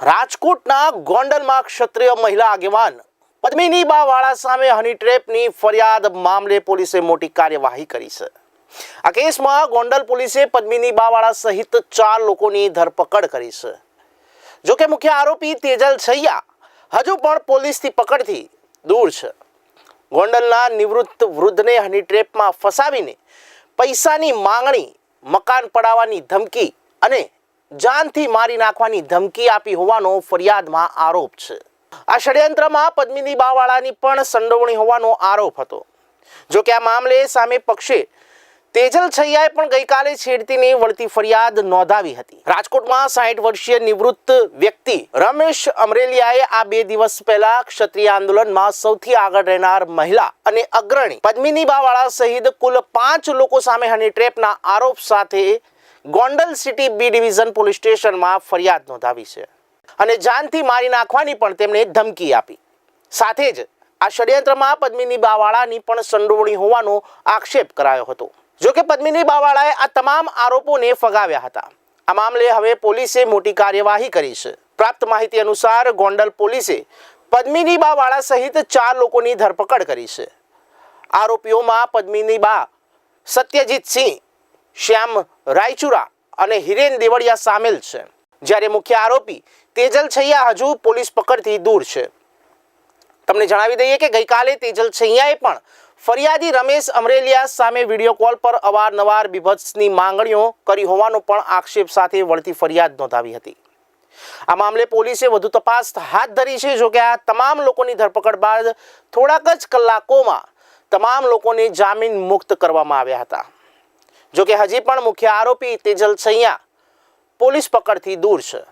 રાજકોટના ગોંડલમાં ક્ષત્રિય મહિલા આગેવાન પદ્મિની બાવાળા સામે હની ટ્રેપની ફરિયાદ મામલે પોલીસે મોટી કાર્યવાહી કરી છે. આ કેસમાં ગોંડલ પોલીસે પદ્મિની બાવાળા સહિત ચાર લોકોની ધરપકડ કરી છે. જો કે મુખ્ય આરોપી તેજલ છૈયા હજુ પણ પોલીસથી પકડથી દૂર છે. ગોંડલના નિવૃત્ત વૃદ્ધને હની ટ્રેપમાં ફસાવીને પૈસાની માંગણી, મકાન પડાવવાની ધમકી અને જાનથી મારી નાખવાની ધમકી આપી હોવાનો ફરિયાદમાં આરોપ છે. આ ષડયંત્રમાં પદ્મિની બાવાળાની પણ સંડોવણી હોવાનો આરોપ હતો. જો કે આ મામલે સામે પક્ષે તેજલ છૈયાએ પણ ગઈકાલે છેડતીની વળતી ફરિયાદ નોંધાવી હતી. રાજકોટમાં સાઠ વર્ષીય નિવૃત્ત વ્યક્તિ રમેશ અમરેલિયાએ આ બે દિવસ પહેલા ક્ષત્રિય આંદોલનમાં સૌથી આગળ રહેનાર મહિલા અને અગ્રણી પદ્મિની બાવાળા સહિત કુલ પાંચ લોકો સામે હની ટ્રેપના આરોપ સાથે Gondal city B division police સ્ટેશનમાં ફરિયાદ નોંધાવી છે. અને જાનથી મારી નાખવાની પણ તેમણે ધમકી આપી. સાથે જ આ ષડયંત્રમાં પદ્મિની બાવાળાની પણ સંડોવણી હોવાનો આક્ષેપ કરાયો હતો. જો કે પદ્મિની બાવાળાએ આ તમામ આરોપોને ફગાવ્યા હતા. આ મામલે હવે પોલીસે મોટી કાર્યવાહી કરી છે. પ્રાપ્ત માહિતી અનુસાર ગોંડલ પોલીસે પદ્મિની બાવાળા સહિત ચાર લોકોની ધરપકડ કરી છે. આરોપીઓમાં પદ્મિની બા સત્યજીત સિંહ શ્યામ રાયચુરા અને હિરેન દેવળિયા સામેલ છે. જ્યારે મુખ્ય આરોપી તેજલ છૈયા હજુ પોલીસ પકડથી દૂર છે. તમને જણાવી દઈએ કે ગઈકાલે તેજલ છૈયાએ પણ ફરિયાદી રમેશ અમરેલિયા સામે વીડિયો કોલ પર અવારનવાર બીભત્સની માંગણીઓ કરી હોવાનો પણ આક્ષેપ સાથે વળતી ફરિયાદ નોંધાવી હતી. આ મામલે પોલીસે વધુ તપાસ હાથ ધરી છે, જોકે આ તમામ લોકોની ધરપકડ બાદ થોડાક જ કલાકોમાં તમામ લોકોને જામીન મુક્ત કરવામાં આવ્યા હતા. જોકે હજી પણ મુખ્ય આરોપી તેજલ સૈયા પોલીસ પકડથી દૂર છે.